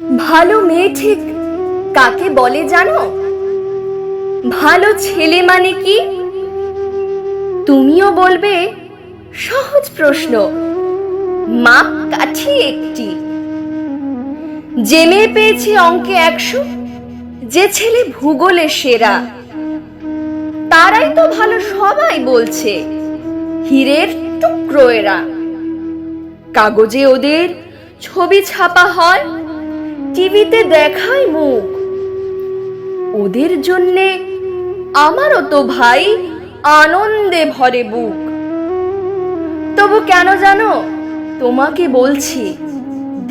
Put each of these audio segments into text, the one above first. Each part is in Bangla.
ভালো মেয়ে ঠিক কাকে বলে জানো? ভালো ছেলে মানে কি? তুমিও বলবে, সহজ প্রশ্ন। মাপ কাঠি একটি। যে মেয়ে পেয়েছে অঙ্কে একশো, যে ছেলে ভূগোলে সেরা। তারাই তো ভালো সবাই বলছে, হীরের টুকরো এরা। কাগজে ওদের ছবি ছাপা হয় টিভিতে দেখায় মুখ। ওদের জন্যে আমারও তো ভাই আনন্দে ভরে বুক। তবু কেন জানো, তোমাকে বলছি,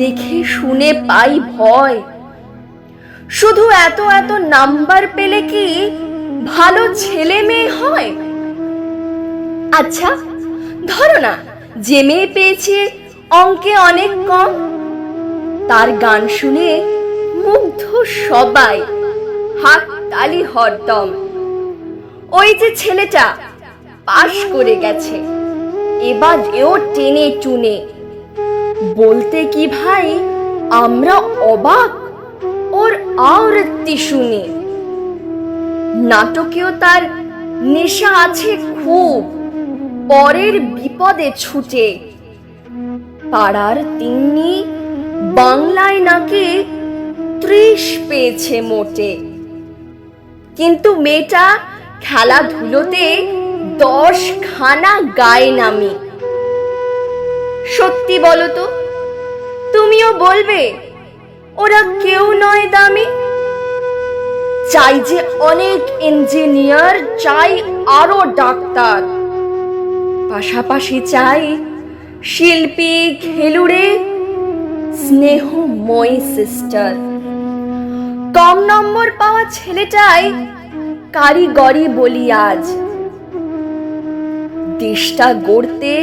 দেখে শুনে পাই ভয়। শুধু এত এত নাম্বার পেলে কি ভালো ছেলে মেয়ে হয়? আচ্ছা ধরো না, যে মেয়ে পেয়েছে অঙ্কে অনেক কম তার গান শুনে মুগ্ধ সবাই হাত তালি হরদম। ওই যে ছেলেটা পাশ করে গেছে। এবার এও টেনে টুনে। বলতে কি ভাই, আমরা অবাক, ওর আওরত্তি শুনে। নাটকেও তার নেশা আছে খুব, পরের বিপদে ছুটে। পাড়ার তিন্নি বাংলায় নাকি ত্রিশ পেয়েছে মোটে। কিন্তু মেয়েটা খেলাধুলোতে দশ খানা গায়ে নামি। সত্যি বলো তো, তুমিও বলবে, ওরা কেউ নয় দামি। চাই যে অনেক ইঞ্জিনিয়ার, চাই আরও ডাক্তার। পাশাপাশি চাই শিল্পী, খেলুড়ে স্নেহময়ী সিস্টার। কম নম্বর পাওয়া ছেলেটাই কারিগরি বলি আজ। দেশটা গড়তে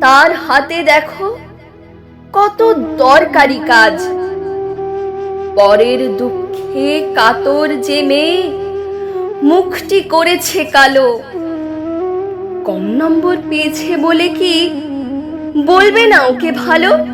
তার হাতে দেখো কত দরকারি কাজ। পরের দুঃখে কাতর যে মেয়ে, মুখটি করেছে কালো। কম নম্বর পেয়েছে বলে কি বলবে না ওকে ভালো?